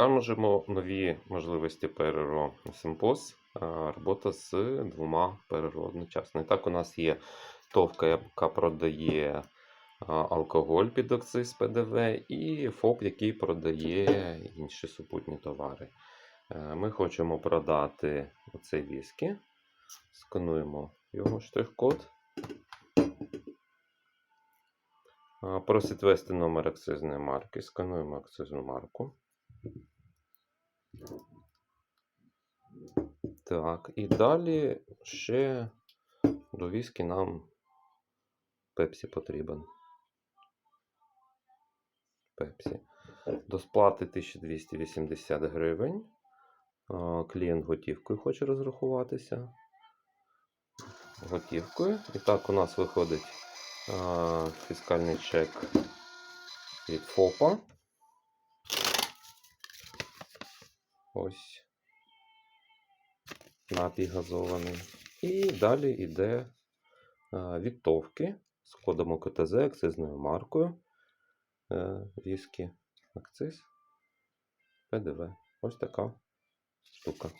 Покажемо нові можливості ПРРО Симпоз. Робота з двома ПРРО одночасно. І так, у нас є товка, яка продає алкоголь під акциз ПДВ, і ФОП, який продає інші супутні товари. Е, Ми хочемо продати оцей віскі. Скануємо його штрих-код. Просить ввести номер акцизної марки. Скануємо акцизну марку. Так, і далі ще до віскі нам Пепсі потрібен. Пепсі. До сплати 1280 гривень. Клієнт готівкою хоче розрахуватися. Готівкою. І так у нас виходить фіскальний чек від ФОПа. Ось. Напій газований. І далі йде відтовки з кодом ОКТЗ, акцизною маркою. Е, Віскі, акциз, ПДВ. Ось така штука.